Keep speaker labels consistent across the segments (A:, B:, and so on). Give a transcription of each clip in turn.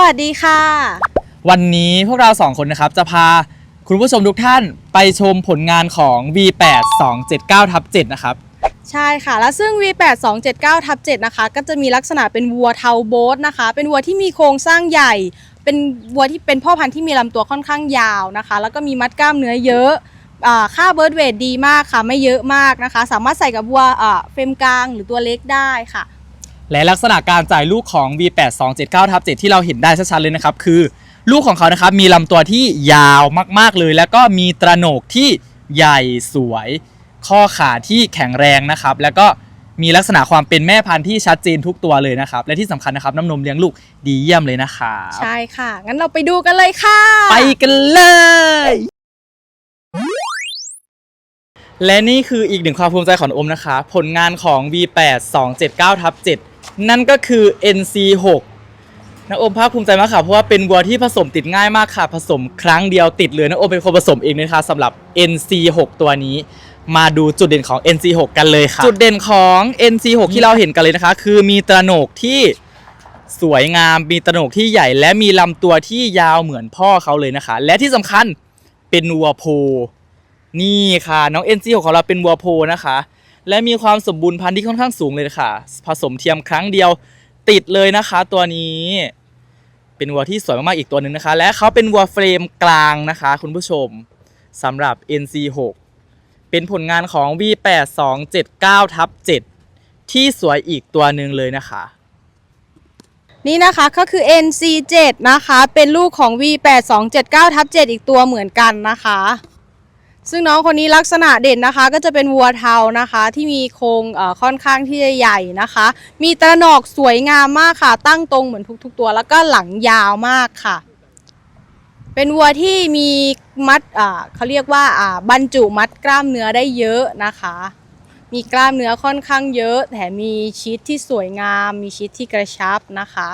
A: วัสดีค่ะ
B: วันนี้พวกเราสองคนนะครับจะพาคุณผู้ชมทุกท่านไปชมผลงานของ V8 279ทับ7นะครับ
A: ใช่ค่ะ แล้วซึ่ง V8 279ทับ7นะคะ ก็จะมีลักษณะเป็นวัวเทาโบสนะคะ เป็นวัวที่มีโครงสร้างใหญ่ เป็นวัวที่เป็นพ่อพันธุ์ที่มีลำตัวค่อนข้างยาวนะคะ แล้วก็มีมัดกล้ามเนื้อเยอะอ่าค่าเบิร์ดเวทดีมากค่ะ ไม่เยอะมากนะคะ สามารถใส่กับวัวอ่าเฟรมกลางหรือตัวเล็กได้ค่ะ
B: และลักษณะการจ่ายลูกของ V8 279ทับ7ที่เราเห็นได้ชัดๆเลยนะครับ คือลูกของเขานะครับมีลำตัวที่ยาวมากๆเลย แล้วก็มีตระโหนกที่ใหญ่สวย ข้อขาที่แข็งแรงนะครับ แล้วก็มีลักษณะความเป็นแม่พันธุ์ที่ชัดเจนทุกตัวเลยนะครับ และที่สำคัญนะครับน้ำนมเลี้ยงลูกดีเยี่ยมเลยนะครับ
A: ใช่ค่ะ งั้นเราไปดูกันเลยค่ะ
B: ไปกันเลย และนี่คืออีกหนึ่งความภูมิใจของอมนะคะ ผลงานของ V8 279ทับ7นั่นก็คือ NC6 นะอมภาคภูมิใจมากค่ะ เพราะว่าเป็นวัวที่ผสมติดง่ายมากค่ะ ผสมครั้งเดียวติดเลยนะอมเป็นคนผสมเองนะคะสำหรับ NC6 ตัวนี้ มาดูจุดเด่นของ NC6 กันเลยค่ะ จุดเด่นของ NC6 ที่เราเห็นกันเลยนะคะ คือมีตระโหนกที่สวยงาม มีตระโหนกที่ใหญ่ และมีลำตัวที่ยาวเหมือนพ่อเขาเลยนะคะ และที่สำคัญเป็นวัวโพ นี่ค่ะ น้อง NC6 ของเราเป็นวัวโพนะคะ และมีความสมบูรณ์พันธุ์ที่ค่อนข้างสูงเลยค่ะ ผสมเทียมครั้งเดียวติดเลยนะคะ ตัวนี้ เป็นวัวที่สวยมากๆอีกตัวหนึ่งนะคะ และเขาเป็นวัวเฟรมกลางนะคะ คุณผู้ชมสำหรับ NC6 เป็นผลงานของ V8 279 ทับ7ที่สวยอีกตัวหนึ่งเลยนะคะ
A: นี่นะคะก็คือ NC7 นะคะ เป็นลูกของ V8 279 ทับ7อีกตัวเหมือนกันนะคะ ซึ่งน้องคนนี้ลักษณะเด่นนะคะ ก็จะเป็นวัวเทานะคะ ที่มีโครงค่อนข้างที่จะใหญ่นะคะ มีตระหนอกสวยงามมากค่ะ ตั้งตรงเหมือนทุก ๆ ตัว แล้วก็หลังยาวมากค่ะ เป็นวัวที่มีมัดอ่าเขาเรียกว่าอ่าบรรจุมัดกล้ามเนื้อได้เยอะนะคะ มีกล้ามเนื้อค่อนข้างเยอะ แถมมีชีสที่สวยงาม มีชีสที่กระชับนะคะ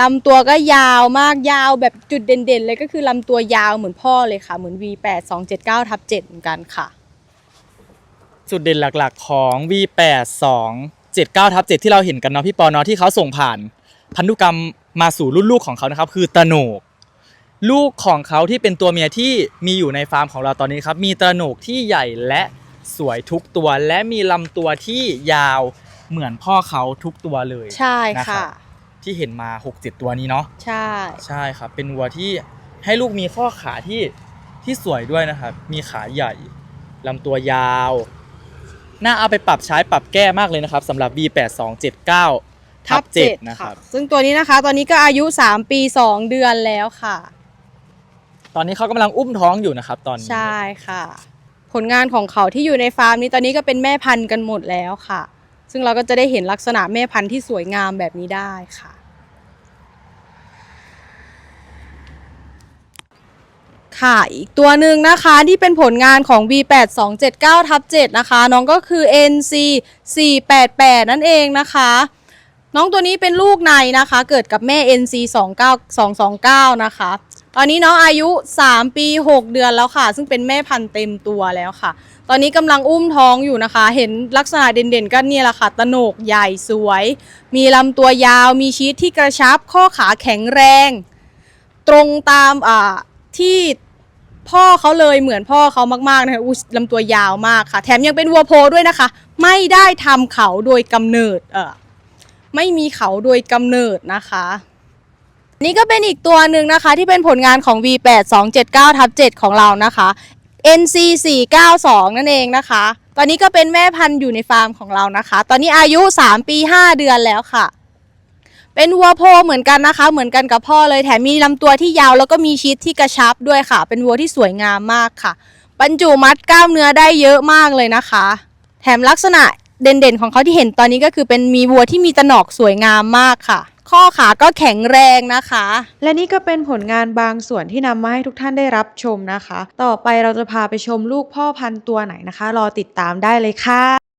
A: ลำตัวก็ยาวมากยาวแบบจุดเด่นๆ เลยก็คือลำตัวยาวเหมือนพ่อเลยค่ะ เหมือน V8 279ทับ7เหมือนกันค่ะ
B: จุดเด่นหลักๆของ V8 279ทับ7ที่เราเห็นกันเนาะพี่ปอเนาะที่เขาส่งผ่าน พันธุกรรมมาสู่รุ่นลูกของเขานะครับ คือตระโหนก ลูกของเขาที่เป็นตัวเมียที่มีอยู่ในฟาร์มของเราตอนนี้ครับ มีตระโหนกที่ใหญ่และสวยทุกตัว และมีลำตัวที่ยาวเหมือนพ่อเขาทุกตัวเลย
A: ใช่
B: นะครั
A: ค่ะ
B: บ ที่เห็นมา 6-7 ตัวนี้เนาะ
A: ใช่
B: ใช่ครับ เป็นวัวที่ให้ลูกมีข้อขาที่ที่สวยด้วยนะครับ มีขาใหญ่ลำตัวยาว น่าเอาไปปรับใช้ปรับแก้มากเลยนะครับสำหรับ V8 279 ทับ7นะครับ
A: ซึ่งตัวนี้นะคะ ตอนนี้ก็อายุ 3 ปี 2 เดือนแล้วค่ะ
B: ตอนนี้เขากำลังอุ้มท้องอยู่นะครับ ตอนนี้
A: ใช่ค่ะ ผลงานของเขาที่อยู่ในฟาร์มนี้ตอนนี้ก็เป็นแม่พันธุ์กันหมดแล้วค่ะ ซึ่งเราก็จะได้เห็นลักษณะแม่พันธุ์ที่สวยงามแบบนี้ได้ค่ะ ค่ะอีกตัวหนึ่งนะคะที่เป็นผลงานของ B8 279 ทับ7นะคะ น้องก็คือ NC 488 นั่นเองนะคะน้องตัวนี้เป็นลูกในนะคะ เกิดกับแม่ NC 29 229นะคะ ตอนนี้น้องอายุ 3 ปี 6 เดือนแล้วค่ะ ซึ่งเป็นแม่พันธุ์เต็มตัวแล้วค่ะ ตอนนี้กำลังอุ้มท้องอยู่นะคะ เห็นลักษณะเด่นๆก็เนี่ยแหละค่ะตะโหนกใหญ่สวย มีลำตัวยาว มีชีสที่กระชับ ข้อขาแข็งแรง ตรงตามอ่าที่พ่อเขาเลยเหมือนพ่อเขามากๆนะคะอุ้ยลำตัวยาวมากค่ะ แถมยังเป็นวัวโพด้วยนะคะ ไม่ได้ทำเขาโดยกำเนิดเออไม่มีเขาโดยกำเนิดนะคะ นี่ก็เป็นอีกตัวหนึ่งนะคะที่เป็นผลงานของ V8 279ทับ7ของเรานะคะ NC 492นั่นเองนะคะ ตอนนี้ก็เป็นแม่พันธุ์อยู่ในฟาร์มของเรานะคะ ตอนนี้อายุ 3 ปี 5 เดือนแล้วค่ะ เป็นวัวโพเหมือนกันนะคะ เหมือนกันกับพ่อเลยแถมมีลำตัวที่ยาวแล้วก็มีชีสที่กระชับด้วยค่ะ เป็นวัวที่สวยงามมากค่ะ บรรจุมัดกล้ามเนื้อได้เยอะมากเลยนะคะ แถมลักษณะเด่นๆของเขาที่เห็นตอนนี้ก็คือเป็นมีวัวที่มีตะหนอกสวยงามมากค่ะ ข้อขาก็แข็งแรงนะคะ
C: และนี่ก็เป็นผลงานบางส่วนที่นำมาให้ทุกท่านได้รับชมนะคะ ต่อไปเราจะพาไปชมลูกพ่อพันธุ์ตัวไหนนะคะ รอติดตามได้เลยค่ะ